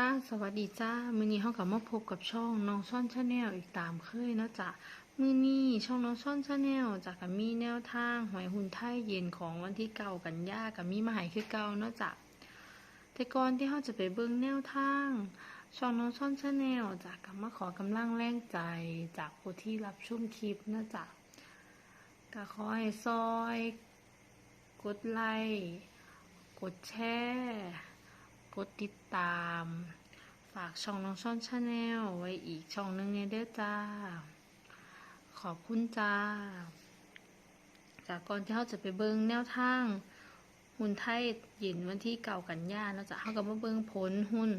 จ้าสวัสดีจ้า มื้อนี้เฮากลับมาพบกับช่องน้องซ่อนชาแนลอีกตามเคยนะจ้ะมื้อนี้ช่องน้องซ่อนชาแนลจะก็มีแนวทางหวยหุ่นไทยเย็นของวันที่เก้ากันยากับมีมาให้คือเก่าเนาะจ้ะแต่ก่อนที่เฮาจะไปเบิ่งแนวทาง ช่องน้องซ่อนชาแนลจะก็มาขอกำลังแรงใจจากผู้ที่รับชมคลิปนะจ้ะก็ขอให้ซอย กดไลค์กดแชร์ กดติดตาม ฝากช่องน้องช่อนชาแนลไว้อีกช่องหนึงเนี่ยเด้อจ้า ขอบคุณจ้า จากก่อนที่เขาจะไปเบิงแนวทาง หุ้นไทยเย็นวันที่เก่ากันยานะจ๊ะเขาก็มาเบิงผลหุ้น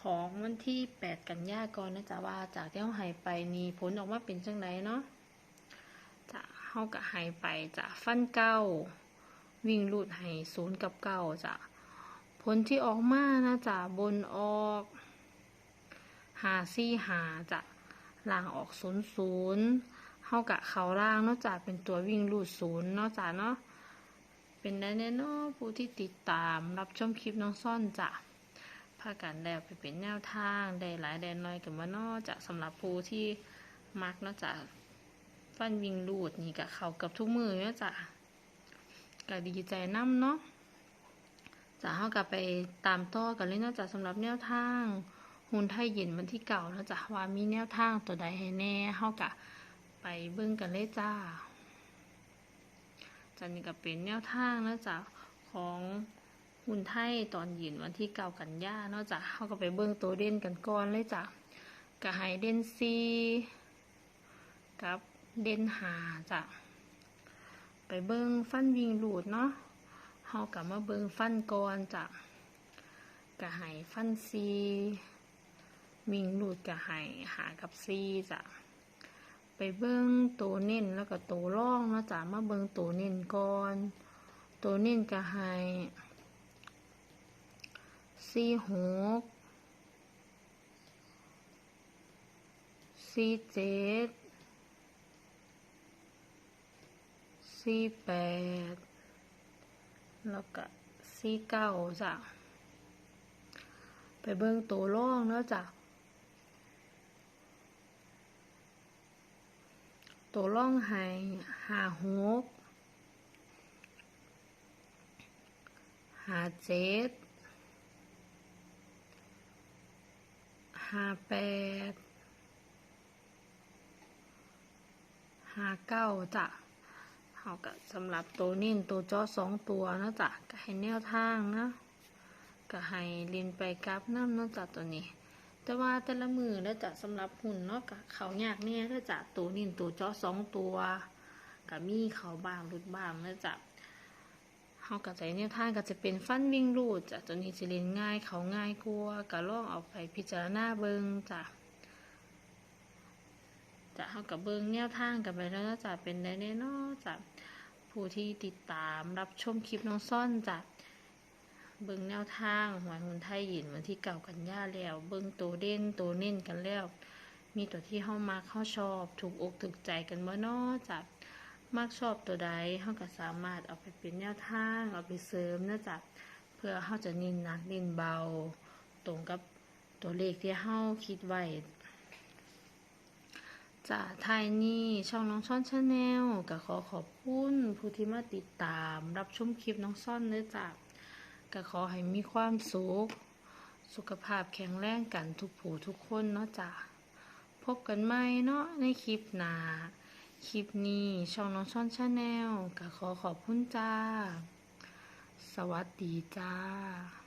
ของวันที่แปดกันยาก่อนนะจ๊ะว่าจากที่เขาหายไปนี่ผลออกมาเป็นจังไดเนาะจะเขาก็หายไปจะฟันเก้า วิ่งลูดให้ศูนย์กับเก้าจ้ะ ผลที่ออกมานะจ๊ะบนออกหาซี่หาจะล่างออกศูนย์ศูนย์เฮากะเขาล่างนอกจากเป็นตัววิ่งลูดศูนย์นอกจากเนาะเป็นได้แน่เนอนผู้ที่ติดตามรับชมคลิปน้องซ่อนจ้ะพากันแล้วไปเป็นแนวทางได้หลายแดนน้อยกันว่านอกจากสำหรับผู้ที่มักนอกจากฟันวิ่งลูดนี่กะเขากับทุกมือเนาะจ้ะก็ดีใจน้ำเนาะ จะเข้ากับไปตามต่อกันเลยเนอกจากสำหรับแนวทางหุ่นไทยเย็นวันที่เก่าแล้วจ้ะว่ามีแนวทางตัวใดให้แน่เข้ากับไปเบิ่งกันเลยจ้าจันนี่ก็เป็นแนวทางแล้วจ้ะของหุ่นไทยตอนเย็นวันที่เก่ากันย่าเนอกจากเข้ากับไปเบิ่งตัวเด่นกันก่อนเลยจ้ะกับไฮเดนซีกับเด่นหาจ้ะไปเบิ่งฟันวิงหลูดเนาะ เฮากลับมาเบิงฟันก่อนจ้ะกระไห้ฟันซีวิ่งลูดกระไห้หากับซีจ้ะไปเบิงตัวเน้นแล้วก็ตัวร่องนะจ้ะมาเบิงตัวเน้นก่อน ตัวเน้นกะไห้ซีหกซีเจ็ดซีแปด แล้วก็ซีเก้าจ้ะ ไปเบิ่งตัวร่องเนาะจ้ะตัวร่องไห้หาหกหาเจ็ดหาแปดหาเก้าจ้ะ เขาก็สำหรับตัวนิ่นตัวจอสองตัวนะจ้ะก็ให้แนวทางนะก็ให้เรียนไปกราฟน้ำนะจ้ะตัวนี้ แต่ว่าแต่ละมือแล้วจ้ะสำหรับหุ่นเนาะก็เขายากเนี่ยก็จ้ะตัวนิ่นตัวจอสองตัวก็มีเขาบางรุดบางแล้วจ้ะเขาก็ใจแนวทางก็จะเป็นฟันวิ่งรูดจ้ะตัวนี้จะเรียนง่ายเขาง่ายกลัวก็ลองเอาไปพิจารณาเบิงจ้ะจะเขากับเบิ้งแนวทางกันไปแล้วนะจะเป็นได้แน่นอนจ้ะ ผู้ที่ติดตามรับชมคลิปน้องซ่อนจะเบิ้งแนวทางหวยหุ่นไทยหยินวันที่เก่ากันย่าแล้ว เบิ้งตัวเด่นตัวเน้นกันแล้ว มีตัวที่เข้ามาเข้าชอบ ถูกอกถูกใจกันบ่นอจะมากชอบตัวใดเขาก็สามารถเอาไปเป็นแนวทางเอาไปเสริมนะจ๊ะเพื่อเขาจะนินหนักนินเบา ตรงกับตัวเลขที่เขาคิดไว้ จากไทยนี่ช่องน้องซ่อนชาแนลก็ขอขอบคุณผู้ที่มาติดตาม รับชมคลิปน้องซ่อนเนื้อจากก็ขอให้มีความสุข สุขภาพแข็งแรงกันทุกผู้ทุกคนเนาะจ้ะพบกันใหม่เนาะในคลิปหน้าคลิปนี้ช่องน้องซ่อนชาแนลก็ขอขอบคุณจ้า สวัสดีจ้า